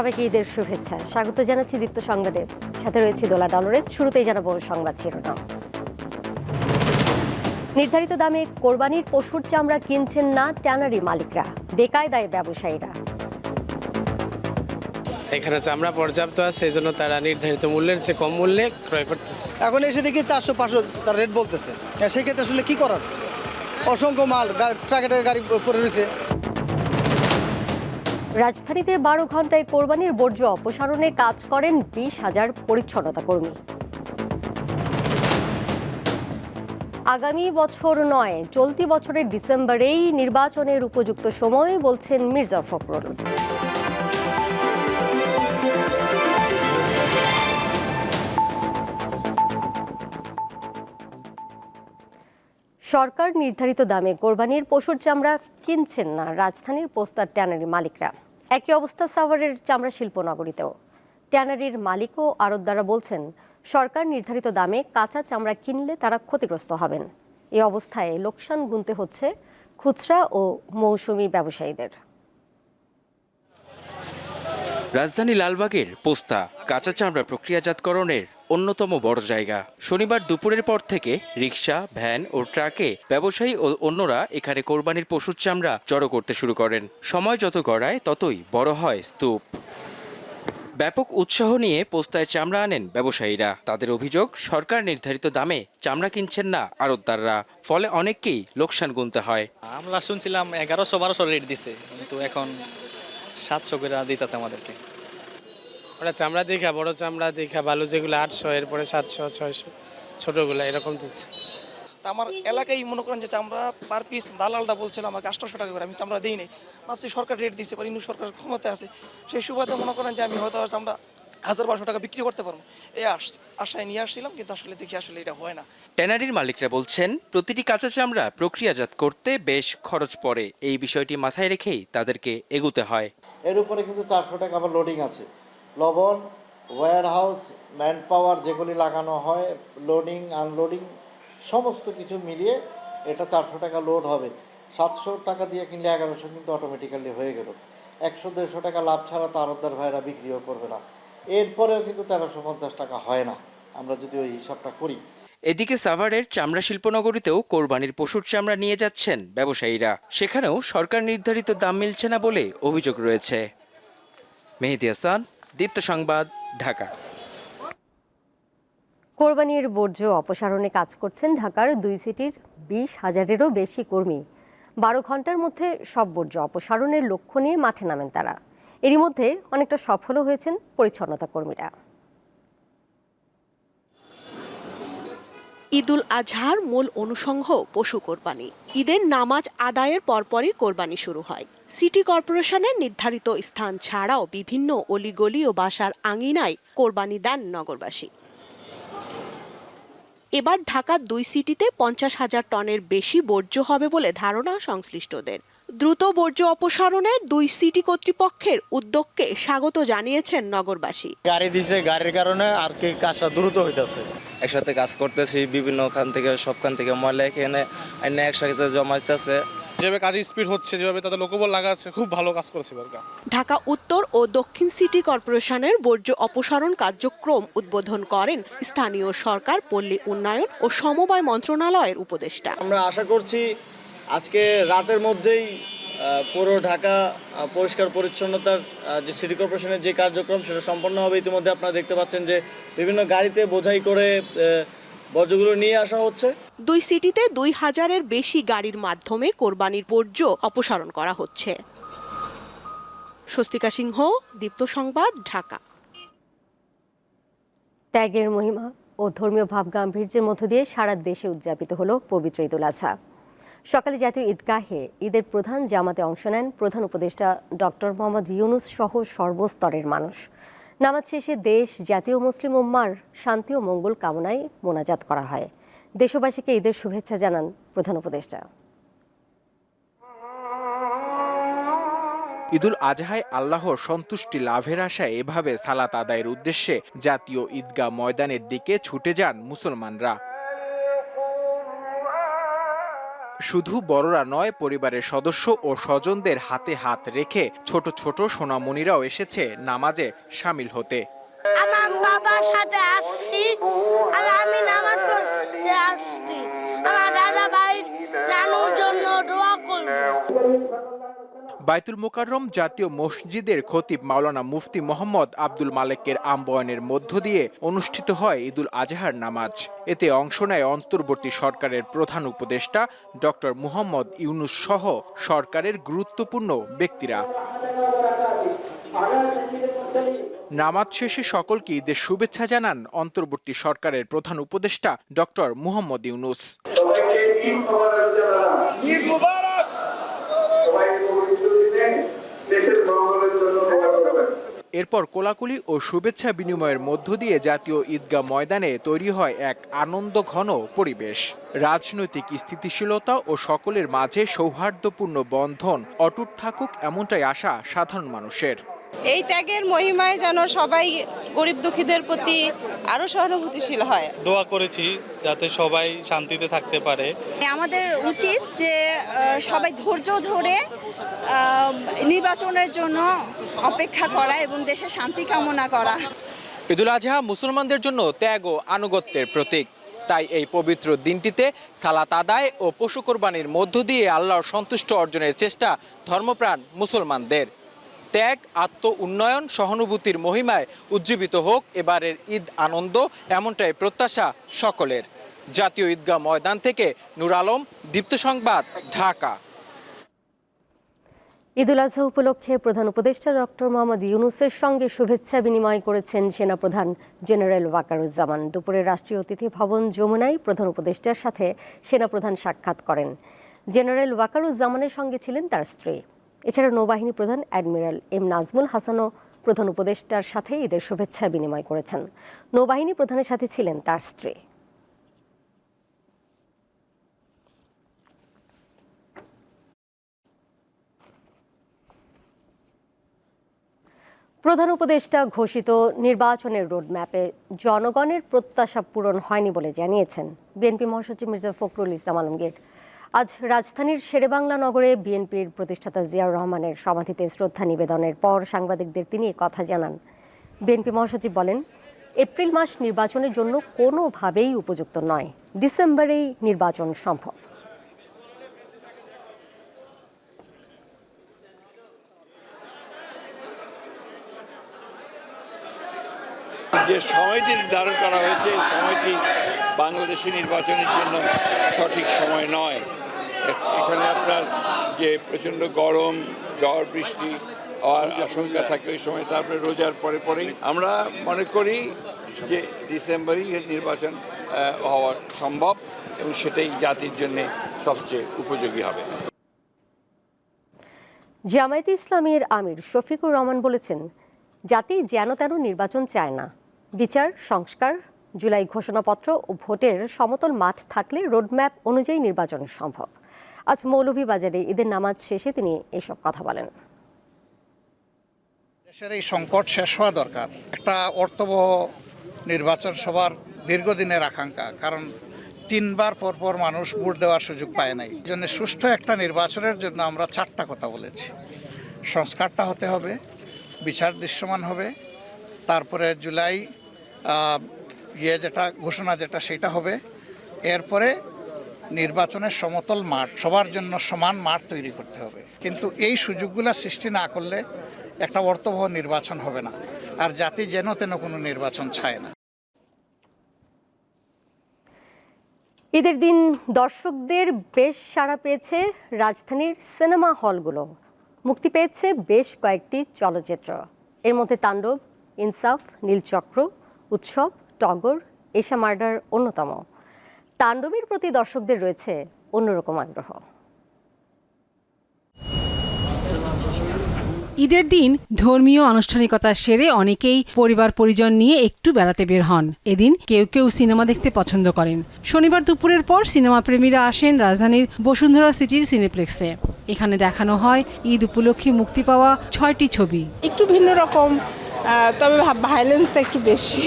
সবাইকে ঈদের শুভেচ্ছা। স্বাগত জানাচ্ছি দীপ্ত সংবাদে। সাথে রয়েছে দোলা ডলরের শুরুতেই জানাব সংবাদ শিরোনাম। নির্ধারিত দামে কোরবানির পশুর চামড়া কিনছেন না ট্যানারি মালিকরা। বেকায়দায় ব্যবসায়ীরা। এখানে চামড়া পর্যাপ্ত আছে এই জন্য তারা নির্ধারিত মূল্যের চেয়ে কম মূল্যে ক্রয় করতেছে। এখন এসে দেখি চারশো পাঁচশো তার রেট বলতেছে। সেক্ষেত্রে আসলে কি করার? অসংখ্য মাল ট্রাকের গাড়ি পরে রয়েছে। রাজধানীতে বারো ঘন্টায় কোরবানির বর্জ্য অপসারণে কাজ করেন বিশ হাজার পরিচ্ছন্নতা কর্মী। আগামী বছর নয়, চলতি বছরের ডিসেম্বরেই নির্বাচনের উপযুক্ত সময়, বলছেন মির্জা ফখরুল। সরকার নির্ধারিত দামে কোরবানির পশুর চামড়া কিনছেন না রাজধানীর পোস্তার ট্যানারি মালিকরা। একই অবস্থা সাভারের চামড়া শিল্প নগরীতেও। ট্যানারির মালিক ও আড়তদারা বলছেন, সরকার নির্ধারিত দামে কাঁচা চামড়া কিনলে তারা ক্ষতিগ্রস্ত হবেন। এই অবস্থায় লোকসান গুনতে হচ্ছে খুচরা ও মৌসুমি ব্যবসায়ীদের। রাজধানী লালবাগের পোস্তা কাঁচা চামড়া প্রক্রিয়াজাতকরণের অন্যতম বড় জায়গা। শনিবার দুপুরের পর থেকে রিক্সা ভ্যান ও ট্রাকে ব্যবসায়ী ও অন্যরা এখানে কোরবানির পশুর চামড়া জড়ো করতে শুরু করেন। সময় যত গড়ায়, ততই বড় হয় স্তূপ। ব্যাপক উৎসাহ নিয়ে পোস্তায় চামড়া আনেন ব্যবসায়ীরা। তাদের অভিযোগ, সরকার নির্ধারিত দামে চামড়া কিনছেন না আড়তদাররা ফলে অনেককেই লোকসান গুনতে হয়। আমরা শুনছিলাম এগারোশো বারোশো রেট দিছে, কিন্তু এখন সাতশো করে দিতেছে আমাদেরকে। ওরা চামড়া দেখা বড় চামড়া দেখা ভালো যেগুলো আটশো এরপরে সাতশো ছয়শো ছোটোগুলো এরকম দিচ্ছে। তা আমার এলাকায় মনে করেন যে চামড়া পার পিস দালালটা বলছিল আমাকে আটশোশো টাকা করে আমি চামড়া দিই নাই। ভাবছি সরকার রেট দিতে পারি কিন্তু সরকার ক্ষমতা আছে। সেই সুবাদে মনে করেন যে আমি হয়তো চামড়া হাজার বারোশো টাকা বিক্রি করতে পারব। এই আশ আশায় নিয়ে আসছিলাম কিন্তু আসলে দেখি আসলে এটা হয় না। ট্যানারির মালিকরা বলছেন প্রতিটি কাঁচা চামড়া প্রক্রিয়াজাত করতে বেশ খরচ পড়ে। এই বিষয়টি মাথায় রেখেই তাদেরকে এগুতে হয়। এর উপরে কিন্তু চারশো টাকা আবার লোডিং আছে। লবণ ওয়্যার হাউস ম্যান পাওয়ার যেগুলি লাগানো হয় লোডিং আনলোডিং সমস্ত কিছু মিলিয়ে এটা চারশো টাকা লোড হবে। সাতশো টাকা দিয়ে কিনলে এগারোশো কিন্তু অটোমেটিক্যালি হয়ে গেল। একশো, দেড়শো টাকা লাভ ছাড়া তো ভাইরা বিক্রিও করবে না। এরপরেও কিন্তু তেরোশো পঞ্চাশ টাকা হয় না। আমরা যদি ওই হিসাবটা করি। এদিকে সাভারের চামড়া শিল্পনগরীতেও কোরবানির পশুর চামড়া নিয়ে যাচ্ছেন ব্যবসায়ীরা। সেখানেও সরকার নির্ধারিত দাম মিলছে না বলে অভিযোগ রয়েছে। মেহেদি হাসান দীপ্ত সংবাদ ঢাকা। কোরবানির বর্জ্য অপসারণে কাজ করছেন ঢাকার দুই সিটির বিশ হাজারেরও বেশি কর্মী। বারো ঘণ্টার মধ্যে সব বর্জ্য অপসারণের লক্ষ্য নিয়ে মাঠে নামেন তারা। এরই মধ্যে অনেকটা সফলও হয়েছেন পরিচ্ছন্নতা কর্মীরা। ঈদুল আজহার মূল অনুষঙ্গ পশু কোরবানি। ঈদের নামাজ আদায়ের পরপরই কোরবানি শুরু হয়। সিটি কর্পোরেশনের নির্ধারিত স্থান ছাড়াও বিভিন্ন অলিগলি ও বাসার আঙিনায় কোরবানি দেন নগরবাসী। এবার ঢাকার দুই সিটিতে পঞ্চাশ হাজার টনের বেশি বর্জ্য হবে বলে ধারণা সংশ্লিষ্টদের। দ্রুত বর্জ্য অপসারণে দুই সিটি কর্তৃপক্ষের উদ্যোগকে স্বাগত জানিয়েছেন নগরবাসী। গাড়ি দিছে গাড়ির কারণে আর কি কাজটা দ্রুত হইতেছে। একসাথে কাজ করতেছি বিভিন্ন খান থেকে সবখান থেকে ময়লা এখানে এনে একসাথে জমাইতেছে যেভাবে কাজের স্পিড হচ্ছে যেভাবে তাদের লোকবল লাগাচ্ছে খুব ভালো কাজ করছে এবার ঢাকা উত্তর ও দক্ষিণ সিটি কর্পোরেশনের বর্জ্য অপসারণ কার্যক্রম উদ্বোধন করেন স্থানীয় সরকার পল্লী উন্নয়ন ও সমবায় মন্ত্রণালয়ের উপদেষ্টা। আমরা আশা করছি আজকে রাতের মধ্যেই পুরো ঢাকা পরিষ্কার পরিচ্ছন্নতার যে সিটি কর্পোরেশনের যে কার্যক্রম সেটা সম্পন্ন হবে। ইতিমধ্যে আপনারা দেখতে পাচ্ছেন যে বিভিন্ন গাড়িতে বোঝাই করে বর্জ্যগুলো নিয়ে আসা হচ্ছে। দুই সিটিতে দুই হাজারের বেশি গাড়ির মাধ্যমে কোরবানির বর্জ্য অপসারণ করা হচ্ছে। স্বস্তিকা সিংহ, দীপ্ত সংবাদ, ঢাকা। ত্যাগের মহিমা ও ধর্মীয় ভাব গাম্ভীর্যের মধ্য দিয়ে সারা দেশে উদযাপিত হলো পবিত্র ঈদুল আজহা সকালে জাতীয় ঈদগাহে ঈদের প্রধান জামাতে অংশ নেন প্রধান উপদেষ্টা ডক্টর মোহাম্মদ ইউনুস সহ সর্বস্তরের মানুষ। নামাজ শেষে দেশ, জাতীয় মুসলিম উম্মার শান্তি ও মঙ্গল কামনায় মোনাজাত করা হয়। দেশবাসীকে ঈদের শুভেচ্ছা জানান প্রধান উপদেষ্টা। ঈদুল আজহায় আল্লাহর সন্তুষ্টি লাভের আশায় এভাবে সালাত আদায়ের উদ্দেশ্যে জাতীয় ঈদগাহ ময়দানের দিকে ছুটে যান মুসলমানরা। শুধু বড়রা নয়, পরিবারের সদস্য ও স্বজনদের হাতে হাত রেখে ছোট ছোট সোনামণিরাও এসেছে নামাজে সামিল হতে। বাবার সাথে আসছি আর আমি নামাজ পড়তে আসছি। আমার দাদা ভাই নানুর জন্য দোয়া করব। বাইতুল মোকাররম জাতীয় মসজিদের খতিব মাওলানা মুফতি মোহাম্মদ আব্দুল মালেকের আম্বয়নের মধ্য দিয়ে অনুষ্ঠিত হয় ঈদুল আজহার নামাজ। এতে অংশ নেয় অন্তর্বর্তী সরকারের প্রধান উপদেষ্টা ডক্টর মুহাম্মদ ইউনুস সহ সরকারের গুরুত্বপূর্ণ ব্যক্তিরা। নামাজ শেষে সকলকে ঈদের শুভেচ্ছা জানান অন্তর্বর্তী সরকারের প্রধান উপদেষ্টা ডক্টর মুহম্মদ ইউনুস। এরপর কোলাকুলি ও শুভেচ্ছা বিনিময়ের মধ্য দিয়ে জাতীয় ঈদগাহ ময়দানে তৈরি হয় এক আনন্দ ঘন পরিবেশ। রাজনৈতিক স্থিতিশীলতা ও সকলের মাঝে সৌহার্দ্যপূর্ণ বন্ধন অটুট থাকুক এমনটাই আশা সাধারণ মানুষের। এই ত্যাগের মহিমায় যেন সবাই গরিব দুঃখীদের প্রতি আরও সহানুভূতিশীল হয়। দোয়া করেছি যাতে সবাই শান্তিতে থাকতে পারে। আমাদের উচিত যে সবাই ধৈর্য ধরে নির্বাচনের জন্য অপেক্ষা করা এবং দেশের শান্তি কামনা করা। ঈদুল আজহা মুসলমানদের জন্য ত্যাগ ও আনুগত্যের প্রতীক। তাই এই পবিত্র দিনটিতে সালাত আদায় ও পশু কোরবানির মধ্য দিয়ে আল্লাহর সন্তুষ্ট অর্জনের চেষ্টা ধর্মপ্রাণ মুসলমানদের। ত্যাগ আত্ম উন্নয়ন সহানুভূতির মহিমায় উজ্জীবিত হোক, এবারের ঈদ আনন্দ, এমনটাই প্রত্যাশা সকলের। জাতীয় ঈদগাহ ময়দান থেকে নূর আলম, দীপ্ত সংবাদ, ঢাকা। ঈদুল আজহা উপলক্ষে প্রধান উপদেষ্টা ডক্টর মোহাম্মদ ইউনুসের সঙ্গে শুভেচ্ছা বিনিময় করেছেন সেনাপ্রধান জেনারেল ওয়াকারুজ্জামান। দুপুরে রাষ্ট্রীয় অতিথি ভবন যমুনায় প্রধান উপদেষ্টার সাথে সেনাপ্রধান সাক্ষাৎ করেন। জেনারেল ওয়াকারুজ্জামানের সঙ্গে ছিলেন তার স্ত্রী। এছাড়া নৌবাহিনী প্রধান অ্যাডমিরাল এম নাজমুল হাসানও প্রধান উপদেষ্টার সাথে ঈদের শুভেচ্ছা বিনিময় করেছেন। নৌবাহিনী প্রধানের সাথে ছিলেন তার স্ত্রী। প্রধান উপদেষ্টা ঘোষিত নির্বাচনের রোডম্যাপে জনগণের প্রত্যাশা পূরণ হয়নি বলে জানিয়েছেন বিএনপি মহাসচিব মির্জা ফখরুল ইসলাম আলমগীর। আজ রাজধানীর শেরেবাংলা নগরে বিএনপির প্রতিষ্ঠাতা জিয়াউর রহমানের সমাধিতে শ্রদ্ধা নিবেদনের পর সাংবাদিকদের তিনি কথা জানান। বিএনপি মহাসচিব বলেন, এপ্রিল মাস নির্বাচনের জন্য কোনোভাবেই উপযুক্ত নয়। ডিসেম্বরেই নির্বাচন সম্ভব। যে সময়টি নির্ধারণ করা হয়েছে সময়টি বাংলাদেশি নির্বাচনের জন্য সঠিক সময় নয়। এখানে আপনার যে প্রচণ্ড গরম, ঝড়, বৃষ্টি, আর আশঙ্কা থাকে ওই সময় তারপরে রোজার পরে পরেই। আমরা মনে করি যে ডিসেম্বরেই নির্বাচন হওয়া সম্ভব এবং সেটাই জাতির জন্য সবচেয়ে উপযোগী হবে। জামায়াতে ইসলামীর আমির শফিকুর রহমান বলেছেন, জাতি যেন তেন নির্বাচন চায় না। বিচার, সংস্কার, জুলাই ঘোষণাপত্র ও ভোটের সমতল মাঠ থাকলে রোডম্যাপ অনুযায়ী নির্বাচন সম্ভব। আজ মৌলভীবাজারে ঈদের নামাজ শেষে তিনি এসব কথা বলেন। দেশের এই সংকট শেষ হওয়া দরকার। একটা অর্থবহ নির্বাচন সবার দীর্ঘদিনের আকাঙ্ক্ষা, কারণ তিনবার পর পর মানুষ ভোট দেওয়ার সুযোগ পায় নাই। এই জন্য সুষ্ঠু একটা নির্বাচনের জন্য আমরা চারটা কথা বলেছি। সংস্কারটা হতে হবে, বিচার দৃশ্যমান হবে, তারপরে জুলাই ইয়ে যেটা, ঘোষণা যেটা, সেটা হবে। এরপরে নির্বাচনের সমতল মাঠ, সবার জন্য সমান মাঠ তৈরি করতে হবে। কিন্তু এই সুযোগগুলো সৃষ্টি না করলে একটা অর্থবহ নির্বাচন হবে না। আর জাতি যেন তেন কোনো নির্বাচন চায় না। ঈদের দিন দর্শকদের বেশ সাড়া পেয়েছে রাজধানীর সিনেমা হলগুলো। মুক্তি পেয়েছে বেশ কয়েকটি চলচ্চিত্র। এর মধ্যে তাণ্ডব, ইনসাফ, নীলচক্র, উৎসব, টগর এশা মার্ডার অন্যতম। তাণ্ডবের প্রতি দর্শকদের রয়েছে অন্যরকম আগ্রহ। ঈদের দিন ধর্মীয় আনুষ্ঠানিকতা সেরে অনেকেই পরিবার পরিজন নিয়ে একটু বেড়াতে বের হন। এদিন কেউ কেউ সিনেমা দেখতে পছন্দ করেন। শনিবার দুপুরের পর সিনেমা প্রেমীরা আসেন রাজধানীর বসুন্ধরা সিটির সিনেপ্লেক্সে। এখানে দেখানো হয় ঈদ উপলক্ষে মুক্তি পাওয়া ছয়টি ছবি। একটু ভিন্ন রকম তবে ভাইলেন্সটা একটু বেশি।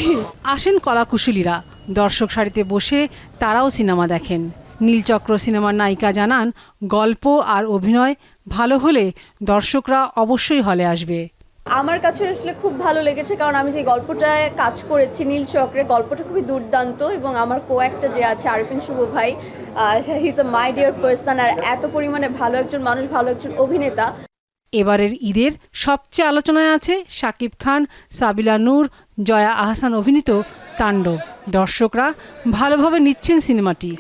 আসেন কলাকুশলীরা। দর্শক সারিতে বসে তারাও সিনেমা দেখেন। নীলচক্র সিনেমার নায়িকা জানান, গল্প আর অভিনয় ভালো হলে দর্শকরা অবশ্যই হলে আসবে। আমার কাছে আসলে খুব ভালো লেগেছে কারণ আমি যে গল্পটায় কাজ করেছি নীল চক্রে গল্পটা খুবই দুর্দান্ত এবং আমার কো একটা যে আছে আরিফিন শুভ ভাই he's a my dear person আর এত পরিমাণে ভালো একজন মানুষ, ভালো একজন অভিনেতা। এবারের ঈদের সবচেয়ে আলোচনায় আছে শাকিব খান সাবিলা নূর জয়া আহসান অভিনীত তাণ্ডব। দর্শকরা ভালোভাবে নিচ্ছেন সিনেমাটি।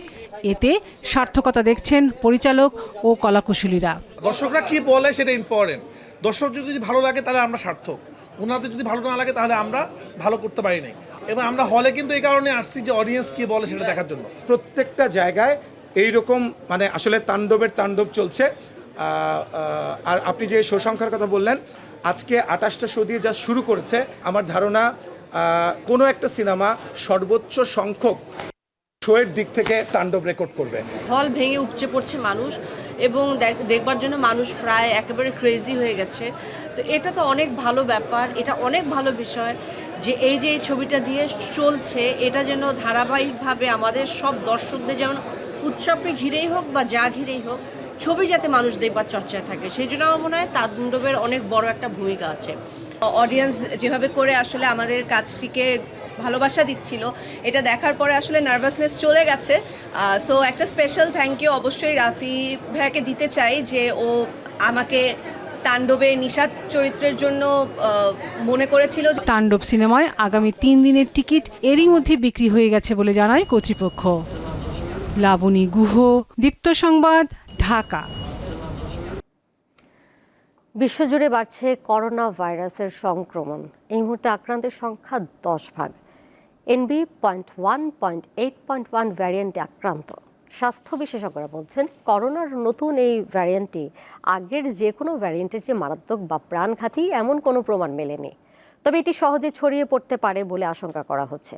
এতে সার্থকতা দেখছেন পরিচালক ও কলাকুশলীরা। দর্শকরা কি বলে সেটা ইম্পর্টেন্ট দর্শক যদি ভালো লাগে তাহলে আমরা সার্থক। ওনাদের যদি ভালো না লাগে তাহলে আমরা ভালো করতে পারি নাই। এবং আমরা হলে কিন্তু এই কারণে আসছি যে অডিয়েন্স কি বলে সেটা দেখার জন্য। প্রত্যেকটা জায়গায় এই রকম মানে আসলে তাণ্ডবের তাণ্ডব চলছে। আর আপনি যে শো সংখ্যার কথা বললেন, আজকে আটাশটা শো দিয়ে যা শুরু করেছে। আমার ধারণা কোনো একটা সিনেমা সর্বোচ্চ সংখ্যক শোয়ের দিক থেকে তাণ্ডব রেকর্ড করবে। হল ভেঙে উপচে পড়ছে মানুষ এবং দেখ- দেখবার জন্য মানুষ প্রায় একেবারে ক্রেজি হয়ে গেছে। তো এটা তো অনেক ভালো ব্যাপার, এটা অনেক ভালো বিষয় যে এই যে এই ছবিটা দিয়ে চলছে, এটা যেন ধারাবাহিকভাবে আমাদের সব দর্শকদের যেমন উৎসবকে ঘিরেই হোক বা যা ঘিরেই হোক ছবি যাতে মানুষ দেখবার চর্চায় থাকে। সেই জন্য আমার মনে হয় তাণ্ডবের অনেক বড় একটা ভূমিকা আছে। অডিয়েন্স যেভাবে করে আসলে আমাদের কাজটিকে ভালোবাসা দিচ্ছিল, এটা দেখার পরে আসলে নার্ভাসনেস চলে গেছে। সো একটা স্পেশাল থ্যাংক ইউ অবশ্যই রাফি ভাইয়াকে দিতে চাই যে ও আমাকে তাণ্ডবে নিষাদ চরিত্রের জন্য মনে করেছিল তাণ্ডব সিনেমায় আগামী তিন দিনের টিকিট এরই মধ্যে বিক্রি হয়ে গেছে বলে জানায় কর্তৃপক্ষ। লাবণী গুহ, দীপ্ত সংবাদ, ঢাকা। বিশ্বজুড়ে বাড়ছে করোনা ভাইরাসের সংক্রমণ। এই মুহূর্তে আক্রান্তের সংখ্যা দশ ভাগ। NB point one point eight point one ভ্যারিয়েন্টে আক্রান্ত। স্বাস্থ্য বিশেষজ্ঞরা বলছেন, করোনার নতুন এই ভ্যারিয়েন্টটি আগের যে কোনো ভ্যারিয়েন্টের যে মারাত্মক বা প্রাণঘাতী এমন কোনো প্রমাণ মেলেনি। তবে এটি সহজে ছড়িয়ে পড়তে পারে বলে আশঙ্কা করা হচ্ছে।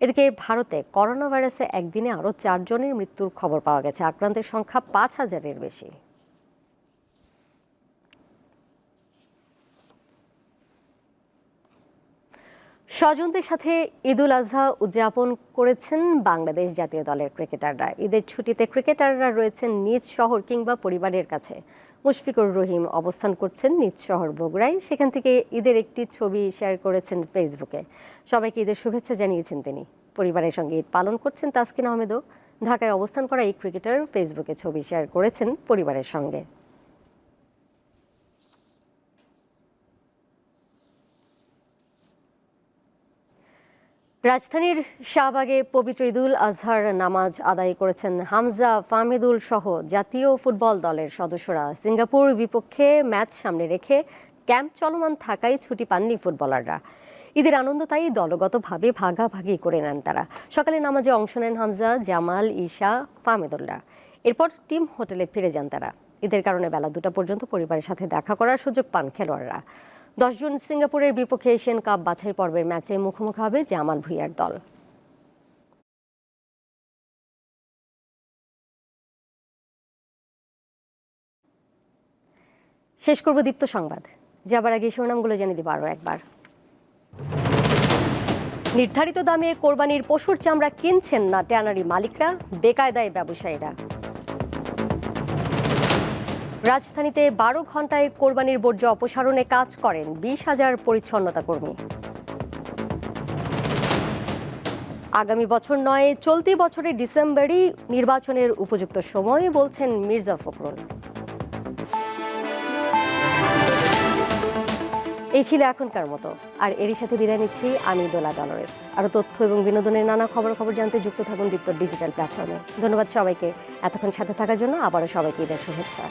এদিকে ভারতে করোনা ভাইরাসে একদিনে আরও চারজনের মৃত্যুর খবর পাওয়া গেছে। আক্রান্তের সংখ্যা পাঁচ হাজারের বেশি। স্বজনদের সাথে ঈদুল আজহা উদযাপন করেছেন বাংলাদেশ জাতীয় দলের ক্রিকেটাররা। ঈদের ছুটিতে ক্রিকেটাররা রয়েছেন নিজ শহর কিংবা পরিবারের কাছে। মুশফিকুর রহিম অবস্থান করছেন নিজ শহর বগুড়ায়। সেখান থেকে ঈদের একটি ছবি শেয়ার করেছেন ফেসবুকে। সবাইকে ঈদের শুভেচ্ছা জানিয়েছেন তিনি। পরিবারের সঙ্গে ঈদ পালন করছেন তাসকিন আহমেদও। ঢাকায় অবস্থান করা এই ক্রিকেটার ফেসবুকে ছবি শেয়ার করেছেন পরিবারের সঙ্গে। রাজধানীর শাহবাগে পবিত্র ঈদুল আজহার নামাজ আদায় করেছেন হামজা ফাহমিদুল সহ জাতীয় ফুটবল দলের সদস্যরা। সিঙ্গাপুর বিপক্ষে ম্যাচ সামনে রেখে ক্যাম্প চলমান থাকায় ছুটি পাননি ফুটবলাররা। ঈদের আনন্দ তাই দলগতভাবে ভাগাভাগি করে নেন তারা। সকালে নামাজে অংশ নেন হামজা, জামাল, ঈশা, ফাহমিদুল্লাহ। এরপর টিম হোটেলে ফিরে যান তারা। ঈদের কারণে বেলা দুটা পর্যন্ত পরিবারের সাথে দেখা করার সুযোগ পান খেলোয়াড়রা। দশ জুন সিঙ্গাপুরের বিপক্ষে এশিয়ান কাপ বাছাই পর্বের ম্যাচে মুখোমুখি হবে জামাল ভুইয়ার দল। শেষ করব দীপ্ত সংবাদ। যাবার আগে শিরোনামগুলো জেনে দিব আরও একবার। নির্ধারিত দামে কোরবানির পশুর চামড়া কিনছেন না ট্যানারি মালিকরা, বেকায়দায় ব্যবসায়ীরা। রাজধানীতে বারো ঘন্টায় কোরবানির বর্জ্য অপসারণে কাজ করেন বিশ হাজার পরিচ্ছন্নতা কর্মী। আগামী বছর নয়, চলতি বছরের ডিসেম্বরই নির্বাচনের উপযুক্ত সময়, বলছেন মির্জা ফখরুল। এই ছিল এখনকার মতো। আর এরই সাথে বিদায় নিচ্ছি, আমি দোলা ডলারেস। আরও তথ্য এবং বিনোদনের নানা খবর খবর জানতে যুক্ত থাকুন দীপ্ত ডিজিটাল প্ল্যাটফর্মে। ধন্যবাদ সবাইকে। এতক্ষণ সাথে থাকার জন্য আবারও সবাইকে ঈদের শুভেচ্ছা।